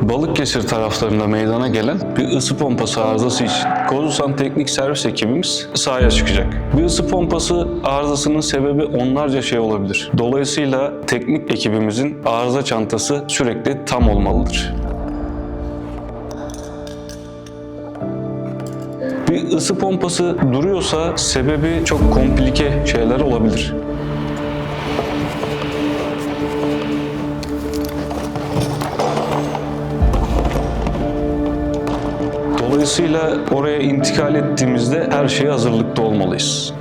Balıkesir taraflarında meydana gelen bir ısı pompası arızası için Kozusan Teknik Servis ekibimiz sahaya çıkacak. Bir ısı pompası arızasının sebebi onlarca şey olabilir. Dolayısıyla teknik ekibimizin arıza çantası sürekli tam olmalıdır. Bir ısı pompası duruyorsa sebebi çok komplike şeyler olabilir. Dolayısıyla oraya intikal ettiğimizde her şeye hazırlıklı olmalıyız.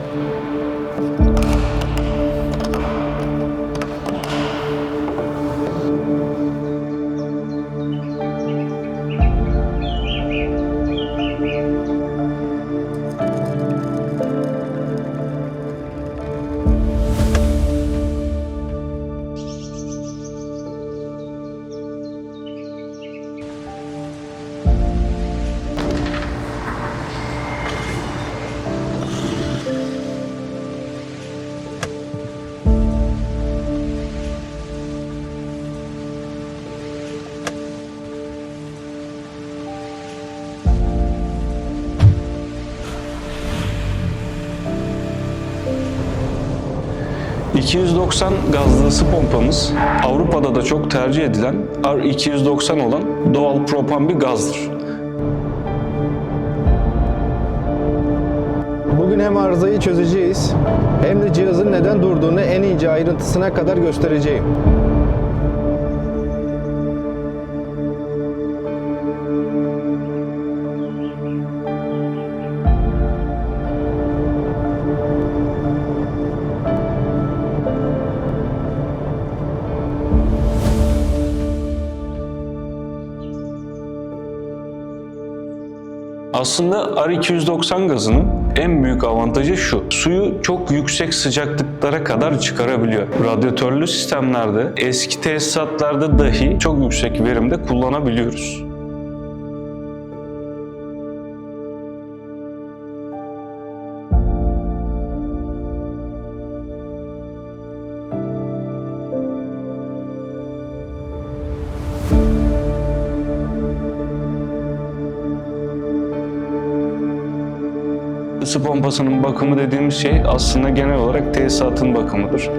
...290 gazlı ısı pompamız Avrupa'da da çok tercih edilen R290 olan doğal propan bir gazdır. Bugün hem arızayı çözeceğiz hem de cihazın neden durduğunu en ince ayrıntısına kadar göstereceğim. Aslında R290 gazının en büyük avantajı şu. Suyu çok yüksek sıcaklıklara kadar çıkarabiliyor. Radyatörlü sistemlerde, eski tesisatlarda dahi çok yüksek verimde kullanabiliyoruz. Isı pompasının bakımı dediğimiz şey aslında genel olarak tesisatın bakımıdır.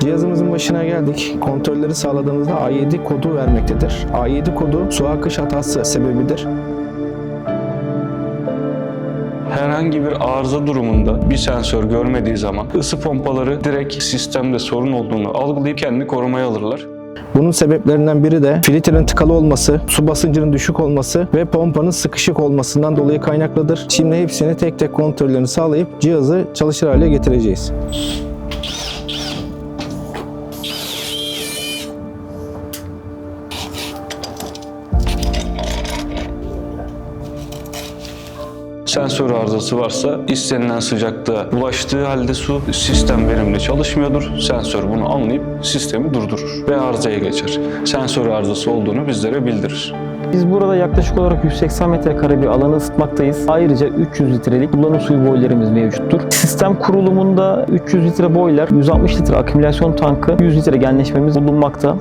Cihazımızın başına geldik. Kontrolleri sağladığımızda A7 kodu vermektedir. A7 kodu su akış hatası sebebidir. Herhangi bir arıza durumunda bir sensör görmediği zaman ısı pompaları direkt sistemde sorun olduğunu algılayıp kendini korumaya alırlar. Bunun sebeplerinden biri de filtrenin tıkalı olması, su basıncının düşük olması ve pompanın sıkışık olmasından dolayı kaynaklıdır. Şimdi hepsini tek tek kontrollerini sağlayıp cihazı çalışır hale getireceğiz. Sensör arızası varsa istenilen sıcaklığa ulaştığı halde su sistem verimli çalışmıyordur. Sensör bunu anlayıp sistemi durdurur ve arızaya geçer. Sensör arızası olduğunu bizlere bildirir. Biz burada yaklaşık olarak 180 metrekare bir alanı ısıtmaktayız. Ayrıca 300 litrelik kullanım suyu boylarımız mevcuttur. Sistem kurulumunda 300 litre boylar, 160 litre akümülasyon tankı, 100 litre genleşmemiz bulunmakta.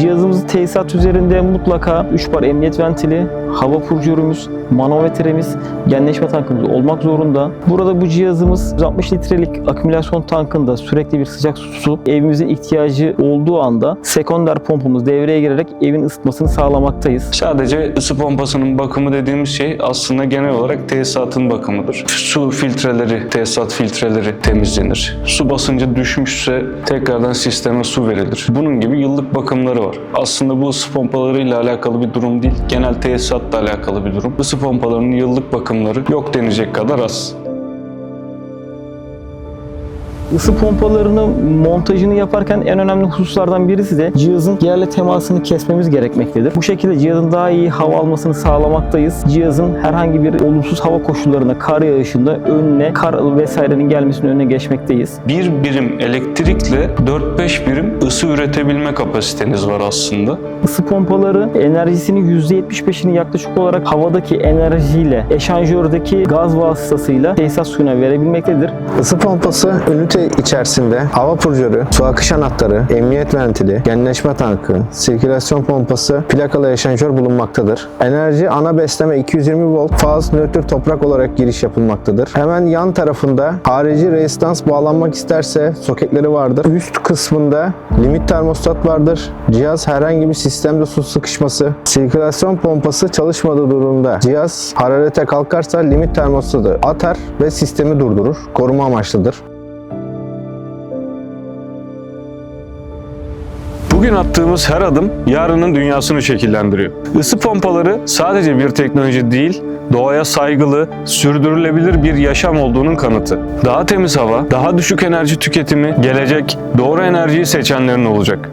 Cihazımızı tesisat üzerinde mutlaka 3 bar emniyet ventili, hava purcörümüz, manometremiz, genleşme tankımız olmak zorunda. Burada bu cihazımız 160 litrelik akümülasyon tankında sürekli bir sıcak su, evimizin ihtiyacı olduğu anda sekonder pompamız devreye girerek evin ısıtmasını sağlamaktayız. Sadece ısı pompasının bakımı dediğimiz şey aslında genel olarak tesisatın bakımıdır. Su filtreleri, tesisat filtreleri temizlenir. Su basıncı düşmüşse tekrardan sisteme su verilir. Bunun gibi yıllık bakımları var. Aslında bu ısı pompalarıyla alakalı bir durum değil, genel tesisatla alakalı bir durum. Isı pompalarının yıllık bakımları yok denecek kadar az. Isı pompalarını montajını yaparken en önemli hususlardan birisi de cihazın yerle temasını kesmemiz gerekmektedir. Bu şekilde cihazın daha iyi hava almasını sağlamaktayız. Cihazın herhangi bir olumsuz hava koşullarına, kar yağışında önüne, kar vesairenin gelmesinin önüne geçmekteyiz. Bir birim elektrikle 4-5 birim ısı üretebilme kapasiteniz var aslında. Isı pompaları enerjisinin %75'ini yaklaşık olarak havadaki enerjiyle, eşanjördeki gaz vasıtasıyla tesisat suyuna verebilmektedir. Isı pompası ünite içerisinde hava purjörü, su akış anahtarı, emniyet ventili, genleşme tankı, sirkülasyon pompası, plakalı eşanjör bulunmaktadır. Enerji ana besleme 220 volt faz nötr toprak olarak giriş yapılmaktadır. Hemen yan tarafında harici rezistans bağlanmak isterse soketleri vardır. Üst kısmında limit termostat vardır. Cihaz herhangi bir sistemde su sıkışması, sirkülasyon pompası çalışmadığı durumda cihaz hararete kalkarsa limit termostatı atar ve sistemi durdurur. Koruma amaçlıdır. Bugün attığımız her adım yarının dünyasını şekillendiriyor. Isı pompaları sadece bir teknoloji değil, doğaya saygılı, sürdürülebilir bir yaşam olduğunun kanıtı. Daha temiz hava, daha düşük enerji tüketimi, gelecek, doğru enerjiyi seçenlerin olacak.